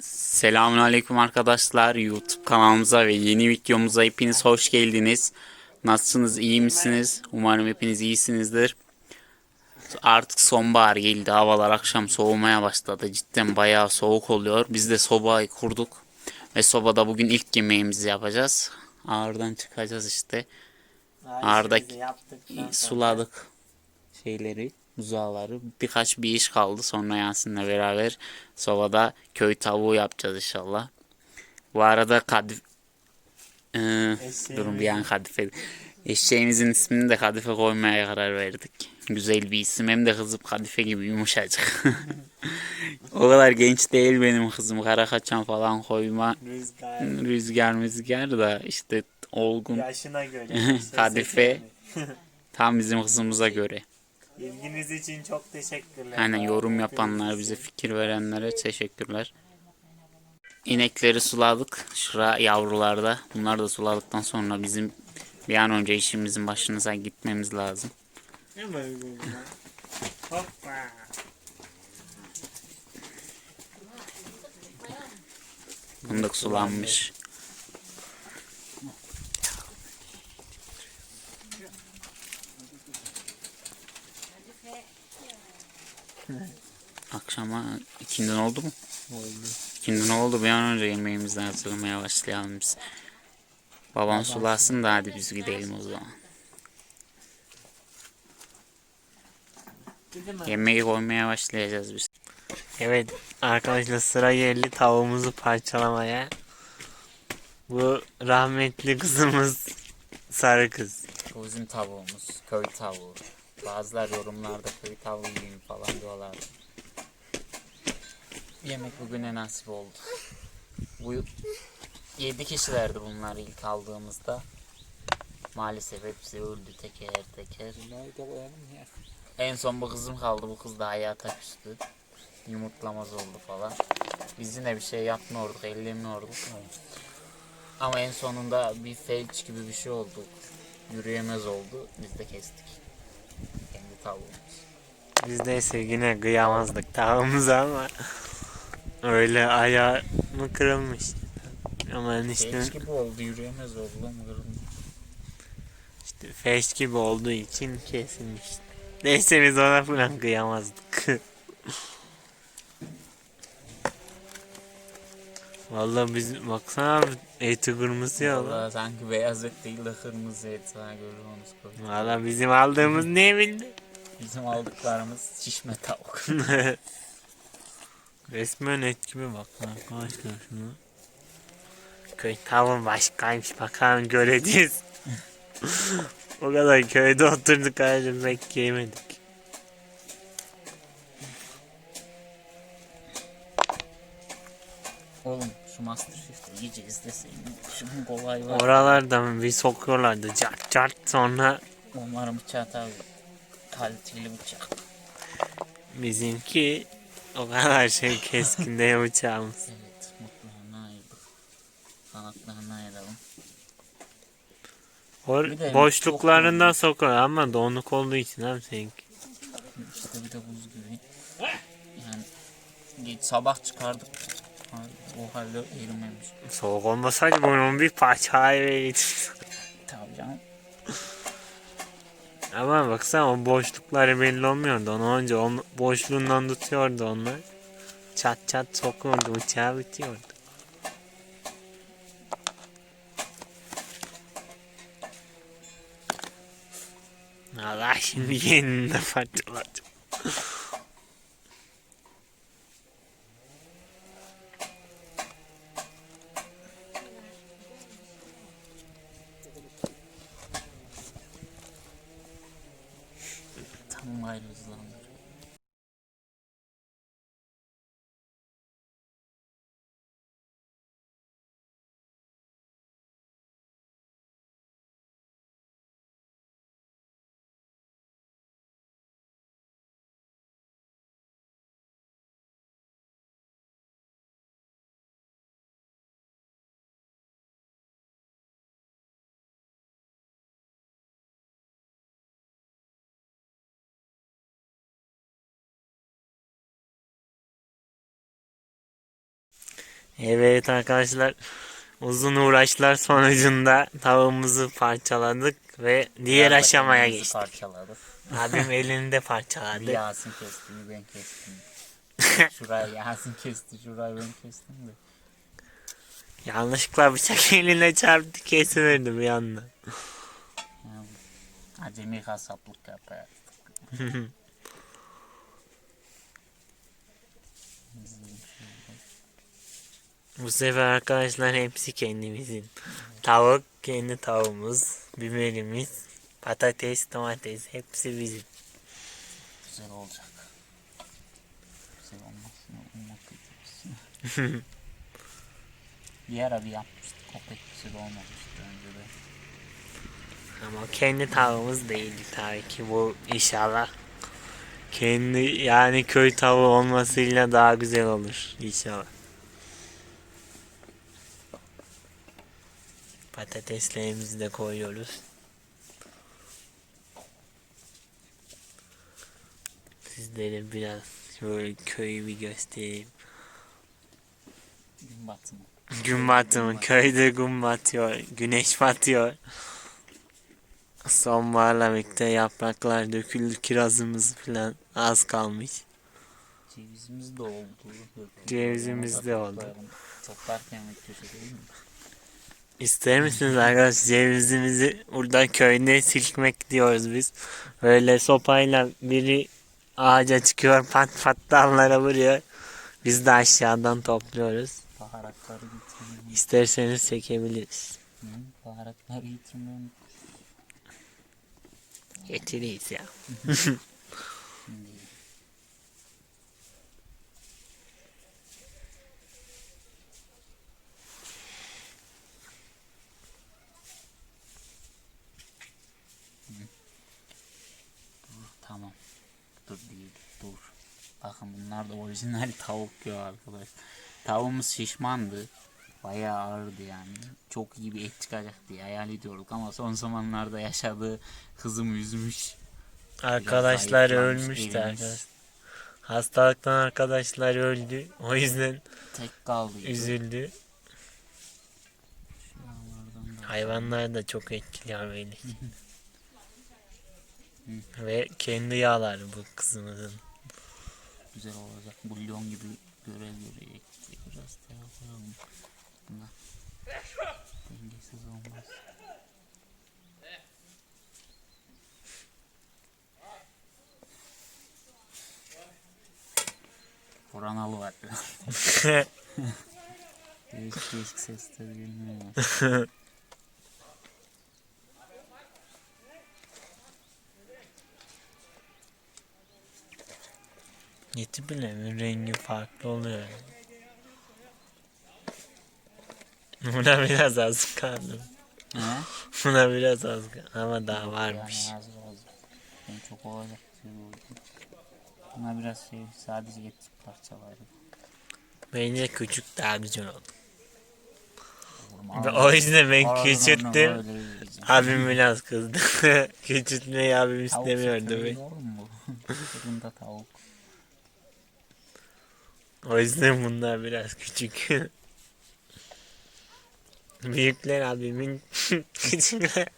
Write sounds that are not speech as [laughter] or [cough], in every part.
Selamun Aleyküm arkadaşlar. YouTube kanalımıza ve yeni videomuza hepiniz hoş geldiniz. Nasılsınız? iyi misiniz? Umarım hepiniz iyisinizdir. Artık sonbahar geldi. Havalar akşam soğumaya başladı. Cidden bayağı soğuk oluyor. Biz de sobayı kurduk. Ve sobada bugün ilk yemeğimizi yapacağız. Ağırdan çıkacağız işte. Yaptık. suladık şeyleri, buzağları. Birkaç bir iş kaldı. Sonra Yasin'le beraber sobada köy tavuğu yapacağız inşallah. Bu arada kadif... Ee, durun bir an kadife. Eşeğimizin ismini de kadife koymaya karar verdik. Güzel bir isim. Hem de kızım kadife gibi yumuşacık. [laughs] o kadar genç değil benim kızım. Kara kaçan falan koyma. Rüzgar. Rüzgar müzgar da işte olgun. Yaşına göre. [laughs] Kadife. Tam bizim kızımıza göre. İlginiz için çok teşekkürler. Aynen yorum yapanlar, bize fikir verenlere teşekkürler. İnekleri suladık. Şura yavrularda. Bunlar da suladıktan sonra bizim bir an önce işimizin başınıza gitmemiz lazım. Hoppa. Fındık sulanmış. Akşama ikinden oldu mu? Oldu. İkinden oldu bir an önce yemeğimizi hazırlamaya başlayalım biz. Babam sulasın da hadi biz gidelim o zaman. Yemeği koymaya başlayacağız biz. Evet arkadaşlar sıra geldi tavuğumuzu parçalamaya. Bu rahmetli kızımız sarı kız. Bu bizim tavuğumuz. Köy tavuğu. Bazılar yorumlarda köy tavuğu yiyin falan diyorlar. Yemek bugüne nasip oldu. Bu 7 kişilerdi bunlar ilk aldığımızda. Maalesef hepsi öldü teker teker. En son bu kızım kaldı. Bu kız da hayata küstü. Yumurtlamaz oldu falan. Biz yine bir şey yapmıyorduk, ellemiyorduk. Ama en sonunda bir felç gibi bir şey oldu. Yürüyemez oldu. Biz de kestik. Kendi tavuğumuz. Biz neyse yine kıyamazdık tavuğumuza ama öyle ayağı mı kırılmış. Ama işte, Felç gibi oldu. Yürüyemez oldu. lan kırıldı. işte feş gibi olduğu için kesilmiş. Neyse biz ona falan kıyamazdık. [laughs] Vallahi biz baksana eti kırmızı ya lan. Sanki beyaz et değil de kırmızı et sana görüyorsunuz. koy. Valla bizim aldığımız ne bildi? Bizim aldıklarımız şişme tavuk. [laughs] Resmen et gibi bak lan arkadaşlar şuna. Köy tavuğun başkaymış bakalım göreceğiz. [laughs] o kadar köyde oturduk ayrıca pek yemedik. Oğlum şu Masterchef'te iyice izleseydin. Şunun kolay var. Oralardan bir sokuyorlardı cart cart sonra Umarım bıçağı tabii kaliteli bıçak. bizimki o kadar şey keskin değil [laughs] bıçağımız. Evet mutluğuna ayırdık. Kanatlarını ayıralım. Or Bir de boşluklarından sokuyor ama donuk olduğu için abi seninki. İşte bir de buz gibi. Yani geç sabah çıkardık. O halde erimemiş. Soğuk olmasaydı bunun bir parça verirdim. Tabii canım. Ama baksana o boşlukları belli olmuyordu. Onu önce on, boşluğundan tutuyordu onlar. Çat çat sokuyordu bıçağı bitiyordu. Allah şimdi [laughs] yenini de parçaladı. Evet arkadaşlar uzun uğraşlar sonucunda tavuğumuzu parçaladık ve diğer Biraz aşamaya geçtik. Parçaladık. Abim elinde [laughs] Bir parçaladı. Yasin kesti, bir ben kestim. Şurayı Yasin kesti, şurayı ben kestim de. Yanlışlıkla bıçak [laughs] eline çarptı kesiverdi bir anda. Acemi kasaplık yapar. [laughs] Bu sefer arkadaşlar hepsi kendimizin. Tavuk kendi tavuğumuz, biberimiz, patates, domates hepsi bizim. Güzel olacak. Güzel olmasını ummak ediyoruz. [laughs] bir ara bir yapmıştık. O pek güzel olmamıştı önce de. Ama kendi tavuğumuz değildi tabii ki bu inşallah. Kendi yani köy tavuğu olmasıyla daha güzel olur inşallah. Patateslerimizi de koyuyoruz. Sizlere biraz şöyle köyü bir göstereyim. Gün batımı. Gün batımı, köyde gün batıyor, güneş batıyor. Sonbaharla birlikte yapraklar döküldü, kirazımız falan az kalmış. Cevizimiz de oldu. Cevizimiz de oldu. Toplarken köşe değil mi? İster misiniz arkadaşlar cevizimizi burada köyde silkmek diyoruz biz. Böyle sopayla biri ağaca çıkıyor pat pat dallara vuruyor. Biz de aşağıdan topluyoruz. Baharatları getirmeyi İsterseniz çekebiliriz. Hı, Baharatları getirmeyi Getiririz ya. [laughs] Şimdi Dur, Tamam. Dur değil. Dur. Bakın bunlar da orijinal [laughs] tavuk ya arkadaş. Tavuğumuz şişmandı. Bayağı ağırdı yani. Çok iyi bir et çıkacak diye hayal ediyorduk ama son zamanlarda yaşadığı kızım üzmüş. Arkadaşlar ölmüştü arkadaşlar. Hastalıktan arkadaşlar öldü. O yüzden Tek kaldı. üzüldü. Hayvanlar da çok etkiliyor [laughs] Ve kendi yağları bu kızımızın. güzel olacak. Bulyon gibi göre göre ekleyeceğiz. Koyalım. Buna dengesiz olmaz. Oranalı var. [laughs] değişik değişik sesler geliyor. [laughs] Yeti bile mi rengi farklı oluyor. Buna biraz az kaldı. He? Buna biraz az. Ama daha varmış. Yani az az. Ben çok olacak oldu. Buna biraz şey sadece et parçaları. Bence küçük daha güzel oldu. Ve O yüzden ben ağzına küçülttüm. Abim biraz kızdı. [laughs] Küçültmeyi abim Tavuk istemiyordu. mu? Fırında [laughs] tavuk. O yüzden bunlar biraz küçük. [laughs] Büyükler abimin [laughs] küçükler.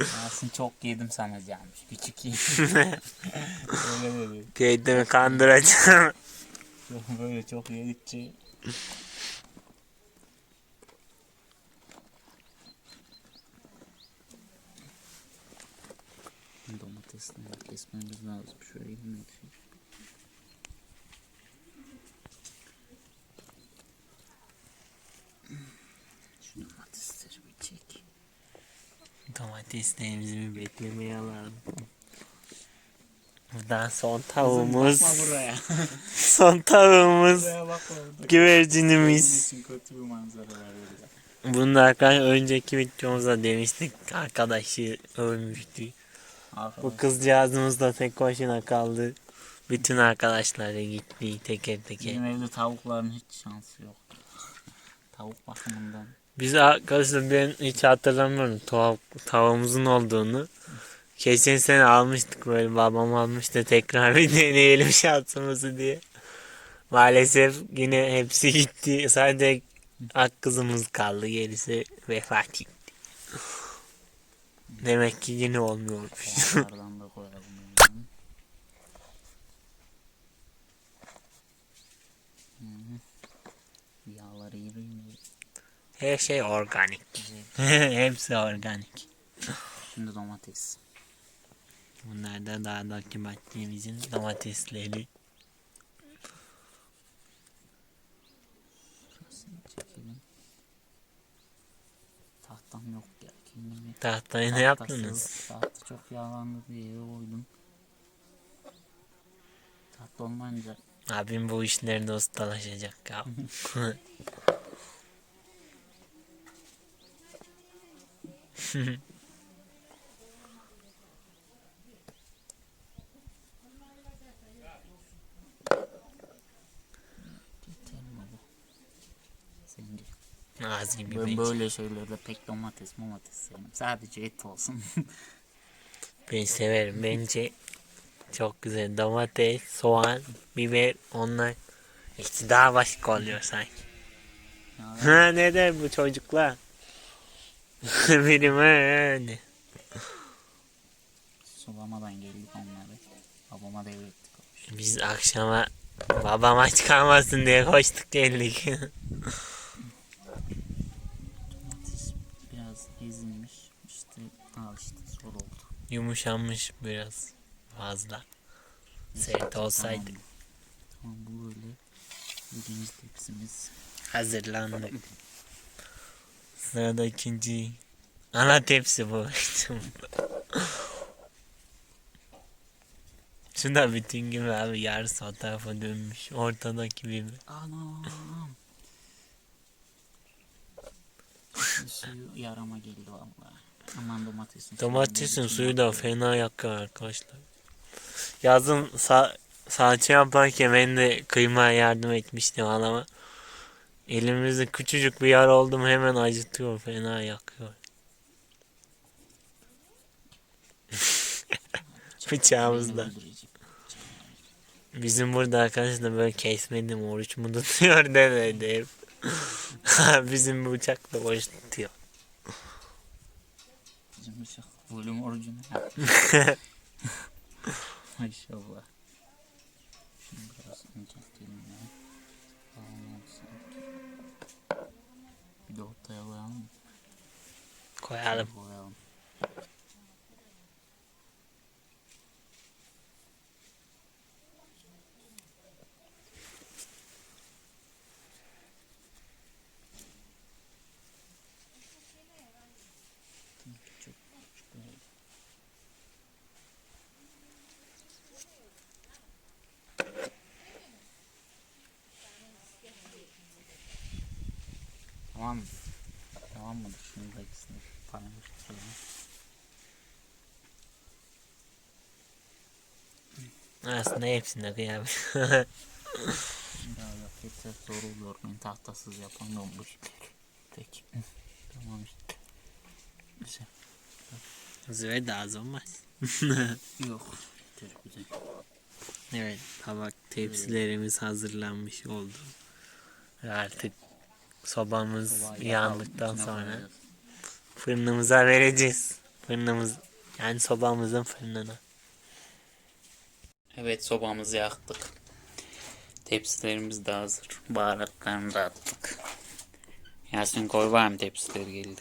Yasin çok yedim sanacakmış. Küçük yedim. [laughs] Öyle dedi. Kendimi kandıracağım. Çok böyle çok yedikçe. Domatesleri kesmemiz lazım. Şöyle yemek. Şu domatesleri bir çek. Domateslerimizi bir beklemeye alalım. Buradan son tavuğumuz. Bakma buraya. [laughs] Son tavuğumuz. Güvercinimiz. kötü bir manzara. Bunu da arkadaşlar önceki videomuzda demiştik. Arkadaşı ölmüştü. Bu kızcağızımız da tek başına kaldı. Bütün arkadaşları gitti teker teker. Bizim evde tavukların hiç şansı yok. Tavuk bakımından. Biz arkadaşlar ben hiç hatırlamıyorum tavuk, tavuğumuzun olduğunu. Geçen sene almıştık böyle babam almıştı tekrar bir deneyelim şansımızı diye. Maalesef yine hepsi gitti. Sadece ak kızımız kaldı. Gerisi vefat etti. Demek ki yine olmuyormuş. Yağlardan da koyalım. hemen. Hı hı. Yağları yürüyün. Her şey organik. [laughs] Hepsi organik. Şimdi domates. Bunlar da dağdaki bahçemizin domatesleri. Tahtam yok ya. Kendime Tahtayı ne tahtasız, yaptınız? Tahta çok yağlandı diye eve koydum. Tahta olmayınca Abim bu işlerde ustalaşacak ya. [laughs] yeter mi bu? Sence? Az gibi Ben belki. böyle şeylerde pek domates domates sevmem. Sadece et olsun. [laughs] Ben severim. Bence çok güzel. Domates, soğan, biber onlar işte daha başka oluyor sanki. Ha ne der bu çocuklar? [laughs] Benim öyle. Sulamadan geldik onları. Babama devrettik. işi. Biz akşama babam aç kalmasın diye koştuk geldik. Domates biraz ezilmiş. İşte al işte zor oldu. Yumuşamış biraz fazla. Sert olsaydı Tamam. Tamam bu böyle. Birinci tepsimiz. hazırlandık. [laughs] Sırada ikinci ana tepsi bu. Şunda bütün gün abi yarısı o tarafa dönmüş. Ortadaki bir Anam. Suyu yarama geldi vallahi. Aman domatesin. Domatesin suyu da fena yakıyor arkadaşlar. Yazın sa salça yaparken ben de kıymaya yardım etmiştim halama. Elimizde küçücük bir yara oldu mu hemen acıtıyor, fena yakıyor. [laughs] Bıçağımızda. Bizim burada arkadaşlar böyle kesmedim oruç mu tutuyor [laughs] demedi herif. [laughs] Bizim bıçak da oruç tutuyor. Bizim bıçak volüm orucunu. Maşallah. Şimdi biraz inceltelim Bir de ortaya koyalım mı? Koyalım. Koyalım. Çok küçük böyle. Tamam mı? Tamam mıdır? Şunu da ikisini paylaştıralım. Aslında hepsinde kıyam. Yeter zor oluyor. Ben tahtasız yapamıyorum bu işleri. Peki. tamam işte. Güzel. Züve de az olmaz. Yok. Yeter güzel. Evet, tabak tepsilerimiz hazırlanmış oldu. Artık sobamız Sobayı yandıktan sonra koyacağız. fırınımıza vereceğiz. Fırınımız yani sobamızın fırınına. Evet sobamızı yaktık. Tepsilerimiz de hazır. Baharatlarını da attık. Yasin koy var mı tepsiler geldi.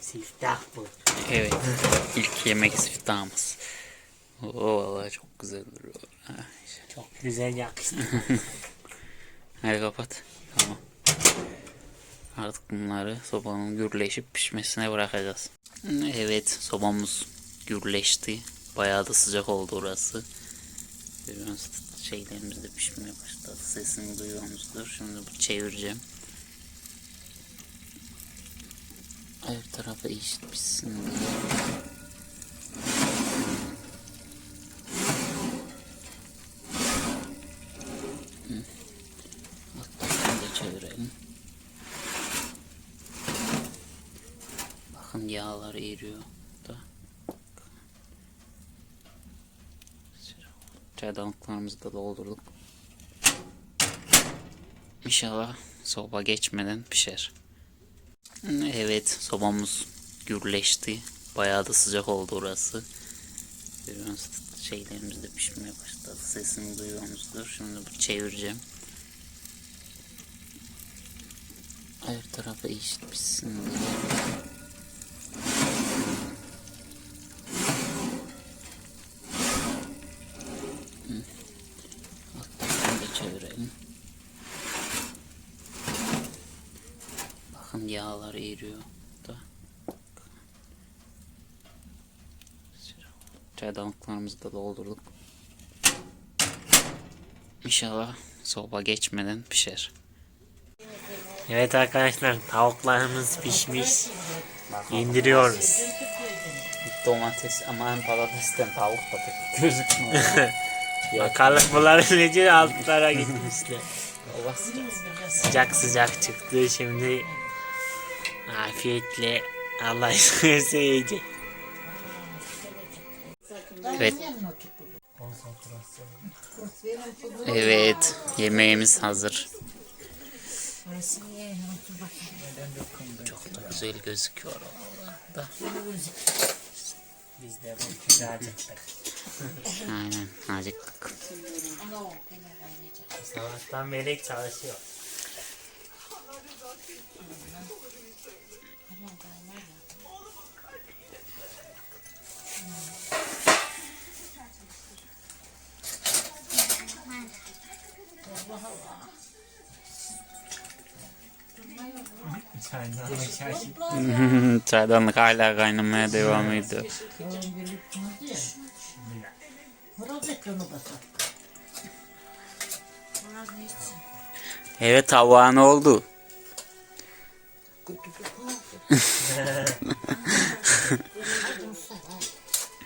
Siftah bu. Evet. ilk yemek siftahımız. Oo vallahi çok güzel duruyor. Çok güzel yakıştı. [laughs] Hadi kapat. Tamam. Artık bunları sobanın gürleşip pişmesine bırakacağız. Evet sobamız gürleşti. Bayağı da sıcak oldu orası. Görüyorsunuz şeylerimiz de pişmeye başladı. Sesini duyuyorsunuzdur. Şimdi bu çevireceğim. Her tarafı eşit pişsin diye. Hatta şunu da çevirelim. eriyor da. Çaydanlıklarımızı da doldurduk. İnşallah soba geçmeden pişer. Evet sobamız gürleşti. Bayağı da sıcak oldu orası. Görüyorsunuz şeylerimiz de pişmeye başladı. Sesini duyuyorsunuzdur. Şimdi bu çevireceğim. Her tarafa eşit pişsin diye. Hı. Alttan da çevirelim. Bakın eriyor da. Çaydanlıklarımızı da doldurduk. İnşallah soba geçmeden pişer. Evet arkadaşlar tavuklarımız pişmiş. İndiriyoruz. Domates aman patatesten tavuk da pek gözükmüyor. [laughs] Bakalım bunların [laughs] nece altlara gitmişler. Sıcak sıcak çıktı şimdi. Afiyetle Allah isterse yiyecek. Evet. Evet, yemeğimiz hazır. Çok da güzel gözüküyor vallahi da. Biz de bu güzel acıktık. Aynen, acıktık. Sabahtan beri çalışıyor. [laughs] Çaydanlık hala kaynamaya devam ediyor. Evet tavuğa ne oldu?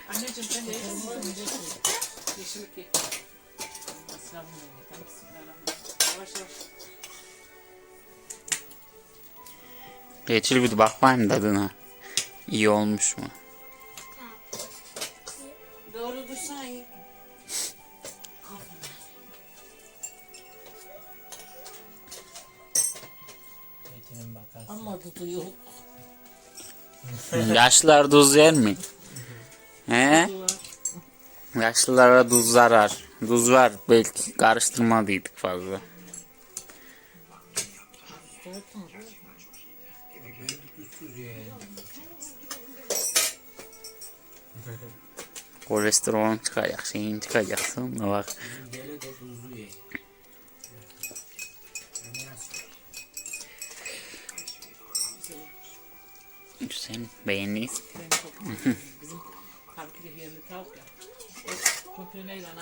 Anneciğim sen de yeşillik ye. Bismillahirrahmanirrahim. Bismillahirrahmanirrahim. Yavaş yavaş. Geçil bir bakmayayım tadına. İyi olmuş mu? Doğru dursan iyi. Ama dudu yok. Yaşlılar tuz yer mi? He? Yaşlılara tuz zarar. Tuz var belki karıştırmadıydık fazla. Kolesterolün çıkacak, şeyin çıkacak. Sonra bak. Güzel, beğendiniz. Bizim kalkide yerli tavuk ya.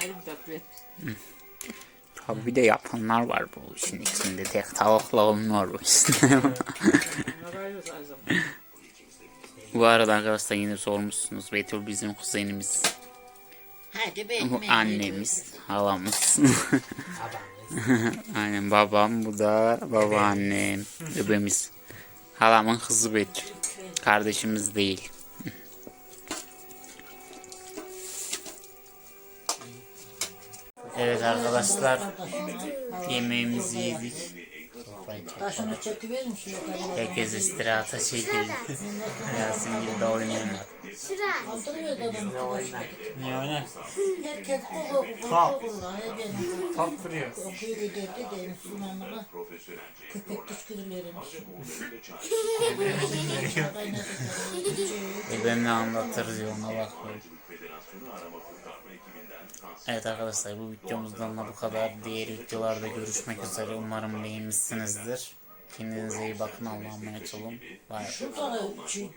Ayrı bir. Tabii bir de yapanlar var bu işin içinde. Tek tavukla olmuyor bu zaman. bu arada arkadaşlar yine sormuşsunuz. Betül bizim kuzenimiz. Hadi Bu bekleyin. annemiz, halamız. [laughs] Aynen babam, bu da babaannem, bebeğimiz. Halamın kızı Betül. Kardeşimiz değil. Arkadaşlar yemeğimizi yedik. Taşını şu yukarı. Herkes istirahata çekildi. Yasin gibi de bunu. Niye oynar? Herkes kulu Top okuyu de en sunanına köpek kışkırırlarmış. Ebem ne anlatır diyor ona bak. Evet arkadaşlar bu videomuzdan da bu kadar. Diğer videolarda görüşmek üzere. Umarım beğenmişsinizdir. Kendinize iyi bakın. Allah'a emanet olun. Bye.